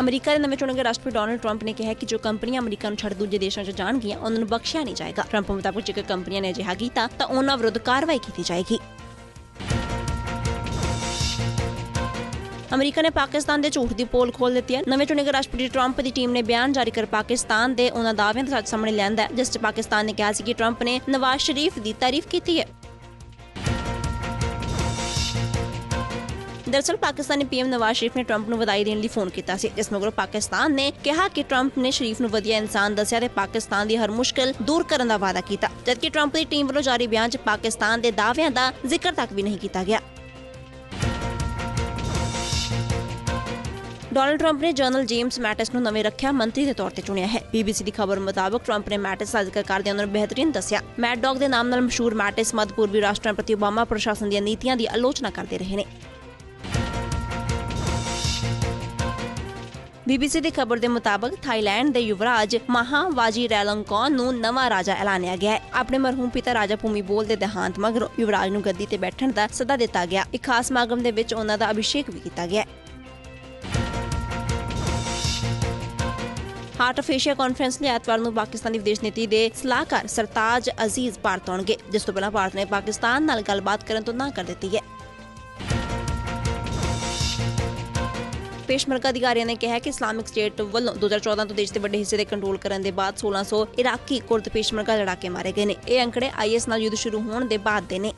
America ਦੇ ਨਵੇਂ ਚੁਣੇ ਗਏ ਰਾਸ਼ਟਰਪਤੀ ਡੋਨਲਡ ਟਰੰਪ ਨੇ ਕਿਹਾ ਕਿ ਜੋ ਕੰਪਨੀਆਂ ਅਮਰੀਕਾ ਨੂੰ ਛੱਡ ਦੂਜੇ ਦੇਸ਼ਾਂ 'ਚ ਜਾਣਗੀਆਂ, ਉਹਨਾਂ ਨੂੰ ਬਖਸ਼ਿਆ ਨਹੀਂ ਜਾਏਗਾ। ਟਰੰਪ ਮੁਤਾਬਕ ਜੇਕਰ ਕੰਪਨੀਆਂ ਨੇ ਅਜਿਹਾ ਕੀਤਾ ਤਾਂ ਉਹਨਾਂ ਵਿਰੁੱਧ ਕਾਰਵਾਈ ਕੀਤੀ ਜਾਏਗੀ। ਅਮਰੀਕਾ ਨੇ ਪਾਕਿਸਤਾਨ ਦੇ ਝੂਠ ਦੀ ਪੋਲ ਖੋਲ ਦਿੱਤੀ ਹੈ। ਨਵੇਂ ਚੁਣੇ ਗਏ ਰਾਸ਼ਟਰਪਤੀ ਟਰੰਪ ਦੀ ਟੀਮ ਨੇ ਬਿਆਨ ਜਾਰੀ ਕਰ ਪਾਕਿਸਤਾਨ ਦੇ ਉਹਨਾਂ ਦਾਅਵਿਆਂ ਦਾ ਸੱਚ ਸਾਹਮਣੇ ਲਿਆਂਦਾ ਜਿਸ 'ਚ ਪਾਕਿਸਤਾਨ ਨੇ ਕਿਹਾ ਸੀ ਕਿ ਟਰੰਪ ਨੇ ਨਵਾਜ਼ ਸ਼ਰੀਫ ਦੀ ਤਾਰੀਫ ਕੀਤੀ ਹੈ। ਦਰਅਸਲ ਪਾਕਿਸਤਾਨੀ ਪੀਐਮ ਨਵਾਜ਼ ਸ਼ਰੀਫ ਨੇ ਟਰੰਪ ਨੂੰ ਵਧਾਈ ਦੇਣ ਲਈ ਫੋਨ ਕੀਤਾ ਸੀ। ਜਿਸ ਮਗਰੋਂ ਪਾਕਿਸਤਾਨ ਨੇ ਕਿਹਾ ਕਿ ਟਰੰਪ ਨੇ ਸ਼ਰੀਫ ਨੂੰ ਵਧੀਆ ਇਨਸਾਨ ਦੱਸਿਆ ਤੇ ਪਾਕਿਸਤਾਨ ਦੀ ਹਰ ਮੁਸ਼ਕਲ ਦੂਰ ਕਰਨ ਦਾ ਵਾਅਦਾ ਕੀਤਾ, ਜਦਕਿ ਟਰੰਪ ਦੀ ਟੀਮ ਵੱਲੋਂ ਜਾਰੀ ਬਿਆਨ 'ਚ ਪਾਕਿਸਤਾਨ ਦੇ ਦਾਅਵਿਆਂ ਦਾ ਜ਼ਿਕਰ ਤੱਕ ਵੀ ਨਹੀਂ ਕੀਤਾ ਗਿਆ। ਡੋਨਲਡ ਟਰੰਪ ਨੇ ਜਨਰਲ ਜੇਮਸ ਮੈਟਿਸ ਨੂੰ ਨਵੇਂ ਰੱਖਿਆ ਮੰਤਰੀ ਦੇ ਤੌਰ ਤੇ ਚੁਣਿਆ ਹੈ। BBC ਦੀ ਖਬਰ ਮੁਤਾਬਕ ਟਰੰਪ ਨੇ ਮੈਟਿਸ ਦਾ ਜ਼ਿਕਰ ਕਰਦਿਆਂ ਉਹਨਾਂ ਨੂੰ ਬਿਹਤਰੀਨ ਦੱਸਿਆ। ਮੈਟ ਡੌਗ ਦੇ ਨਾਮ ਨਾਲ ਮਸ਼ਹੂਰ ਮੈਟਿਸ ਮੱਧ ਪੂਰਬੀ ਰਾਸ਼ਟਰਪਤੀ ਓਬਾਮਾ ਪ੍ਰਸ਼ਾਸਨ ਦੀਆਂ ਨੀਤੀਆਂ ਦੀ ਆਲੋਚਨਾ ਕਰਦੇ ਰਹੇ ਨੇ। BBC ਦੀ ਖਬਰ ਦੇ ਮੁਤਾਬਕ ਥਾਈਲੈਂਡ ਦੇ ਯੁਵਰਾਜ ਮਹਾ ਵਾਜੀ ਰੈਲੰਕੌਨ ਨੂੰ ਨਵਾਂ ਰਾਜਾ ਐਲਾਨਿਆ ਗਿਆ ਹੈ। ਆਪਣੇ ਮਰਹੂਮ ਪਿਤਾ ਰਾਜਾ ਭੂਮੀਬੋਲ ਦੇ ਦੇਹਾਂਤ ਮਗਰੋਂ ਯੁਵਰਾਜ ਨੂੰ ਗੱਦੀ ਤੇ ਬੈਠਣ ਦਾ ਸੱਦਾ ਦਿੱਤਾ ਗਿਆ। ਇੱਕ ਖਾਸ ਸਮਾਗਮ ਦੇ ਵਿੱਚ ਉਹਨਾਂ ਦਾ ਅਭਿਸ਼ੇਕ ਵੀ ਕੀਤਾ ਗਿਆ ਹਾਰਟ ਆਫ ਏਸ਼ੀਆ ਕਾਨਫਰੰਸ ਨੇ ਐਤਵਾਰ ਨੂੰ ਪਾਕਿਸਤਾਨੀ ਵਿਦੇਸ਼ ਨੀਤੀ ਦੇ ਸਲਾਹਕਾਰ ਸਰਤਾਜ ਅਜ਼ੀਜ਼ ਭਾਰਤ ਆਉਣਗੇ, ਜਿਸ ਤੋਂ ਪਹਿਲਾਂ ਭਾਰਤ ਨੇ ਪਾਕਿਸਤਾਨ ਨਾਲ ਗੱਲਬਾਤ ਕਰਨ ਤੋਂ ਨਾ ਕਰ ਦਿੱਤੀ ਹੈ। ਪੇਸ਼ਮਰਗਾ ਅਧਿਕਾਰੀਆਂ ਨੇ ਕਿਹਾ ਕਿ ਇਸਲਾਮਿਕ ਸਟੇਟ ਵੱਲੋਂ 2014 ਤੋਂ ਦੇਸ਼ ਦੇ ਵੱਡੇ ਹਿੱਸੇ ਦੇ ਕੰਟਰੋਲ ਕਰਨ ਦੇ ਬਾਅਦ 1600 ਇਰਾਕੀ ਕੁਰਦ ਪੇਸ਼ਮਰਗਾ ਲੜਾਕੇ ਮਾਰੇ ਗਏ ਨੇ। ਇਹ ਅੰਕੜੇ ਆਈਐਸ ਨਾਲ ਯੁੱਧ ਸ਼ੁਰੂ ਹੋਣ ਦੇ ਬਾਅਦ ਦੇ ਨੇ।